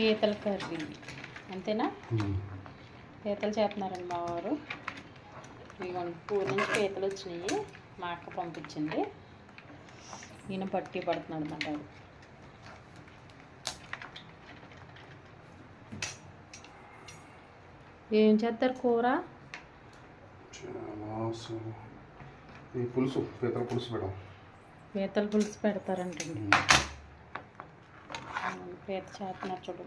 పీతల కర్రీ. అంతేనా? పీతలు చేస్తున్నారండి మా వారు ఇదిగోండి నుంచి పీతలు వచ్చినాయి. మా అక్క పంపించింది. ఈయన పట్టి పడుతున్నాడు అన్నమాట అది ఏం చేస్తారు కూర? పులుసు పీతల పులుసు మేడం. పీతల పులుసు పెడతారంటండి. పీత చేస్తున్నారు చూడు.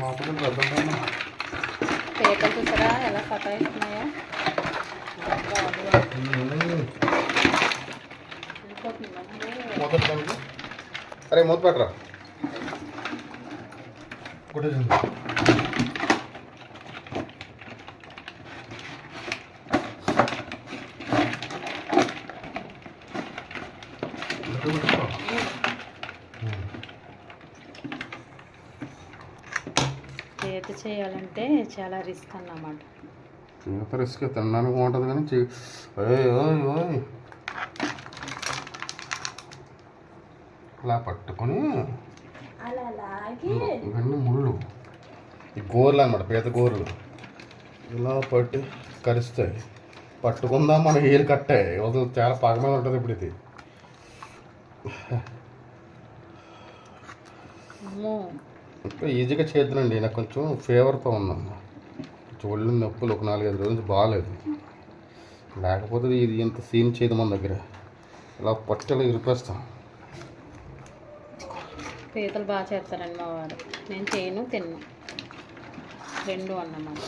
లోపల పెద్ద పీతలు చూసారా? ఎలా సతాయిస్తున్నాయో అరే మూత పెట్టరా? కొట్టేసింది పీత చేయాలంటే చాలా రిస్క్ అన్నమాట. రిస్క్ తినడానికి బాగుంటుంది కానీ చే- ఓయ్ ఇలా పట్టుకొని ఇవన్నీ ముళ్ళు. ఈ గోర్లు అనమాట పీత గోర్లు. ఇలా పట్టి కరుస్తాయి. పట్టుకుందాం మన ఏలు కట్టాయి ఇవాళ చాలా పగమే ఉంటుంది ఇప్పుడు ఇది. అమ్మో. ఈజీగా చేద్దానండి నాకు కొంచెం ఫీవర్తో ఉన్నాను కొంచెం ఒళ్ళు నొప్పులు ఒక నాలుగైదు రోజులు బాగాలేదు. లేకపోతే ఇది ఇంత సీన్ చేయదు మన దగ్గర. ఇలా పట్టెలు ఇరిపేస్తాం. పీతలు బాగా చేస్తారండి మా వారు. నేను చేయను తిన్ను. రెండు అన్నమాట.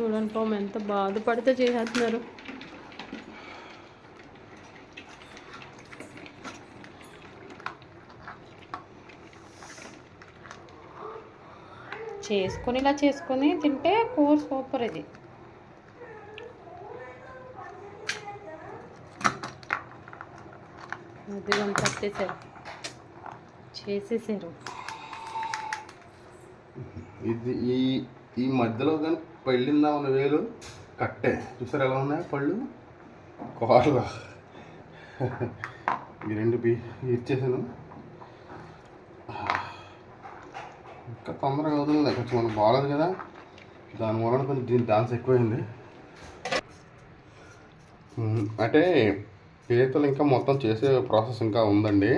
చూడండి పాము ఎంత బాధపడితే చేసేస్తున్నారు. చేసుకొని ఇలా చేసుకొని తింటే కూర సూపర్ ఇది. పట్టేశారు. చేసేసారు. ఇది ఈ ఈ మధ్యలో కానీ పళ్ళిందా ఉన్న వేలు? కట్టే. చూసారు ఎలా ఉన్నాయి పళ్ళు? కోరలు ఈ రెండు బీ ఇచ్చేసాను. ఇంకా తొందరగా అవుతుంది కొంచెం మనకు బాగాలేదు కదా. దాని వలన కొంచెం దీని డాన్స్ ఎక్కువైంది. అంటే పీతలు ఇంకా మొత్తం చేసే ప్రాసెస్ ఇంకా ఉందండి.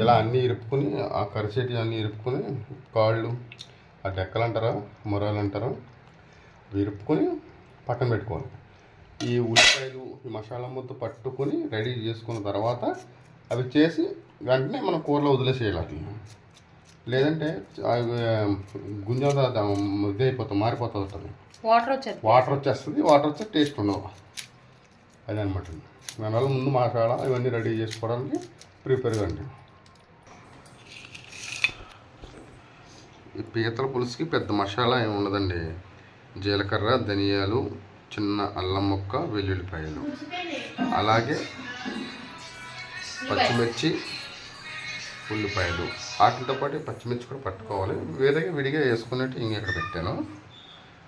ఇలా అన్నీ ఇరుపుకొని ఆ కరిచేటి అన్నీ ఇరుపుకొని కాళ్ళు ఆ డెక్కలు అంటారా మొరాలు అంటారా విరుపుకొని ఇరుపుకొని పక్కన పెట్టుకోవాలి. ఈ ఉల్లిపాయలు ఈ మసాలా ముద్ద పట్టుకొని రెడీ చేసుకున్న తర్వాత అవి చేసి వెంటనే మనం కూరలో వదిలేసేయాలి అట్లా లేదంటే అవి గుంజ ఇది అయిపోతుంది మారిపోతుంది ఉంటుంది వాటర్ వచ్చేది. వాటర్ వచ్చేస్తుంది వాటర్ వచ్చే టేస్ట్ ఉండవు. అదనమాట దానివల్ల ముందు మసాలా ఇవన్నీ రెడీ చేసుకోవడానికి ప్రిపేర్ కండి. ఈ పీతల పులుసుకి పెద్ద మసాలా ఏమి ఉండదండి. జీలకర్ర ధనియాలు చిన్న అల్లం ముక్క వెల్లుల్లిపాయలు. అలాగే పచ్చిమిర్చి ఉల్లిపాయలు వాటితో పాటు పచ్చిమిర్చి కూడా పట్టుకోవాలి. వేరేగా విడిగా వేసుకున్నట్టు ఇంక ఇక్కడ పెట్టాను.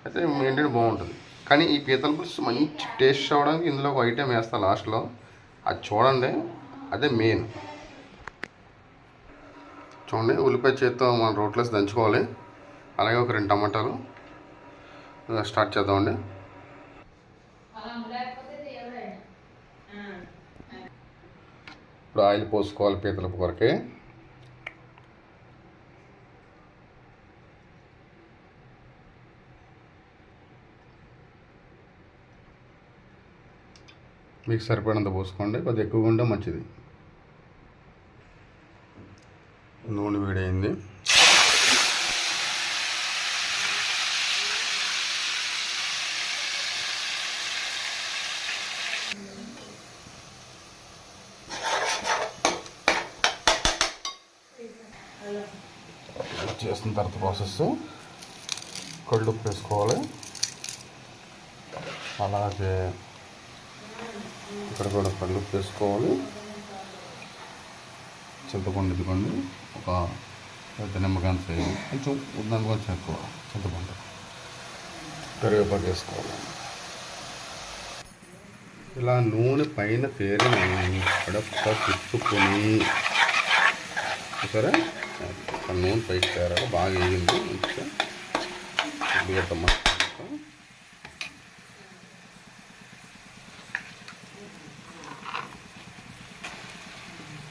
అయితే ఏంటంటే బాగుంటుంది. కానీ ఈ పీతల పులుసు మంచి టేస్ట్ అవ్వడానికి ఇందులో ఒక ఐటెం వేస్తాను లాస్ట్లో. అది చూడండి. అదే మెయిన్. చూడండి ఉల్లిపాయ చేత్తో మనం రోట్లేసి దంచుకోవాలి. అలాగే ఒక రెండు టమాటాలు. స్టార్ట్ చేద్దామండి. ఇప్పుడు ఆయిల్ పోసుకోవాలి పీతల కొరకే. మీకు సరిపడినంత పోసుకోండి కొద్దిగా ఎక్కువగా ఉంటే మంచిది. నూనె వేడైంది. చేసిన తర్వాత ప్రాసెస్ కళ్ళు ఉప్పు వేసుకోవాలి. అలాగే ఇక్కడ కూడా కళ్ళు వేసుకోవాలి. చింతపండు ఇదిగోండి. ఒక పెద్ద నిమ్మకాయ కొంచెం దాని కొంచెం ఎక్కువ చింతపండు. కరివేపాకు వేసుకోవాలి. ఇలా నూనె పైన పేరిన కడప తిప్పుకొని సరే? నూనె పైకి తేరాలి. బాగా వేగింది. మంచిగా ఉల్లిగడ్డ మసాలా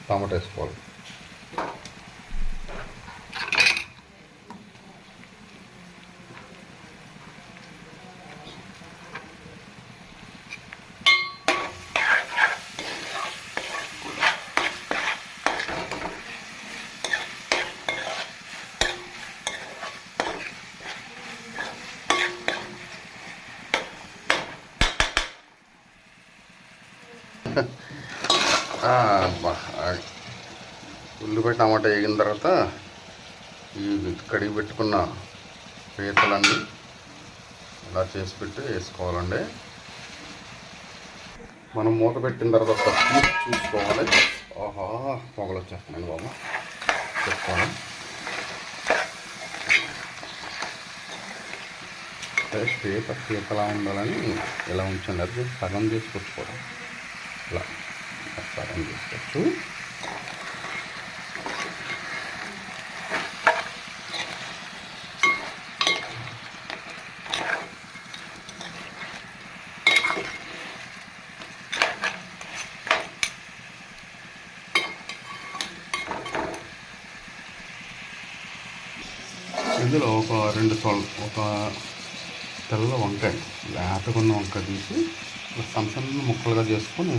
టమాటా వేసుకోవాలి ఆ, బా, ఆ, ఉల్లిపాయ టమాటా వేగిన తర్వాత ఈ కడిగి పెట్టుకున్న పీతలన్నీ ఇలా చేసి పెట్టి వేసుకోవాలండి. మనం మూత పెట్టిన తర్వాత చూసుకోవాలి. ఆహా పొగలు వచ్చేస్తున్నాయి బాబు. చెప్పుకోవాలి పీత పీతలా ఉండాలని ఇలా ఉంచండి. అది సగం తీసుకొచ్చుకోవడం. ఇలా సగం తీసుకొచ్చు. ఇందులో ఒక రెండు తొల ఒక తెల్ల వంకాయ లేతకున్న వంకాయ తీసి సన్న సన్న ముక్కలుగా చేసుకొని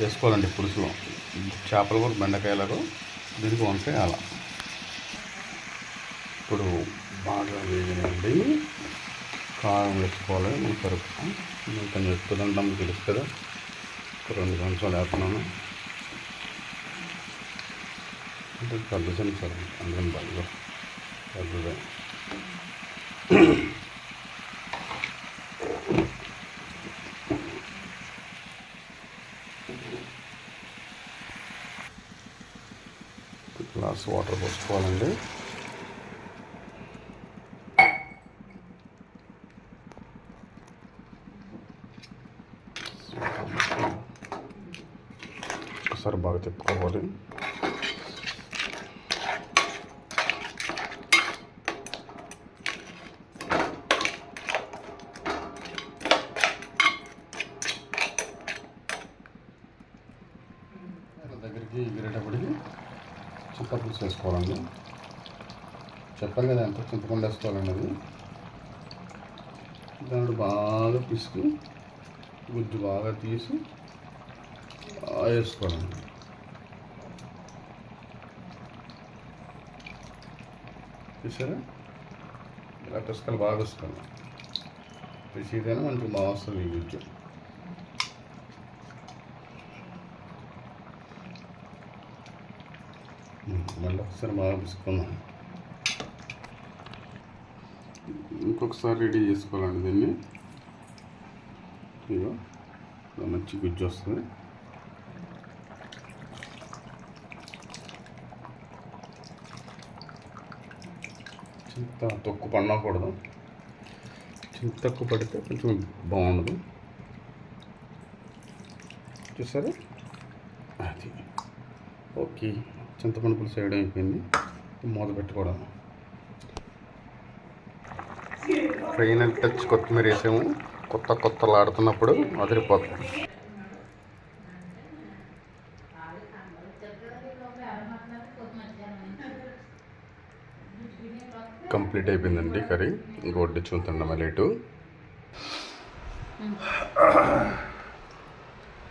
వేసుకోవాలండి పులుసులో. చేపల కూర బెండకాయలకు దీనికి వంకాయ అలా. ఇప్పుడు బాగా వేగినండి. కారం వేసుకోవాలి మన కరుపు కొంచెం ఎక్కుతుందంటాం తింటాం తెలుసు కదా. రెండు నిమిషాలు వేస్తున్నాను. అంటే కలుసాను సార్ అందరం బాగా కలుదా గ్లాస్ వాటర్ పోసుకోవాలండి. ఒకసారి బాగా తిప్పుకోవాలి. చింతపులుసు వేసుకోవాలండి చెప్పాలి కదా ఎంత చింతపండు వేసుకోవాలండి అది దాంట్లో బాగా పిసికి గుజ్జు బాగా తీసి వేసుకోవాలండి. చూసారా? ఇలా పిసకలు బాగా వేసుకోవాలి పిసికైనా మంచిగా బాగా వస్తుంది ఈ గుజ్జు. మళ్ళీ ఒకసారి బాగా పిసుకుందాం ఇంకొకసారి రెడీ చేసుకోవాలండి దీన్ని. ఇదిగో మంచి గుజ్జు వస్తుంది. చింత తొక్కు పడకూడదు. చింత తక్కువ పడితే కొంచెం బాగుండదు. చూసారా? అది. ఓకే. చింతపండు పులుసు వేయడం అయిపోయింది. మూత పెట్టుకోవడం ఫైనల్ టచ్ కొత్తిమీర వేసాము. కొత్త కొత్తలు ఆడుతున్నప్పుడు అదిరిపోతుంది. కంప్లీట్ అయిపోయిందండి కర్రీ. ఇంకోటి చూద్దాం మళ్ళీ ఇటు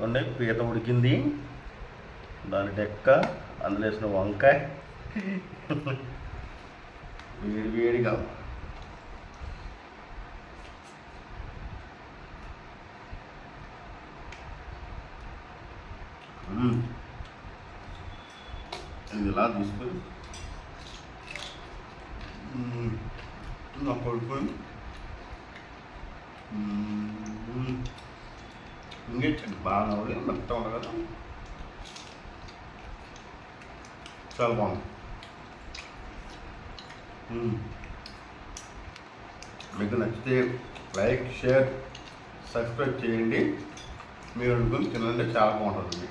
వండే పీత ఉడికింది. దాని డెక్క. అందులో వేసిన వంకాయ. వేడి వేడిగా. ఇది ఇలా తీసుకొని? నా ఇలా పడుకొని మ్మ్. బాగా ఉంది మెత్త ఉండదు కదా? చాలా బాగుంది. మీకు నచ్చితే లైక్ షేర్ సబ్స్క్రైబ్ చేయండి. మీరు వండుకొని తినండి చాలా బాగుంటుంది.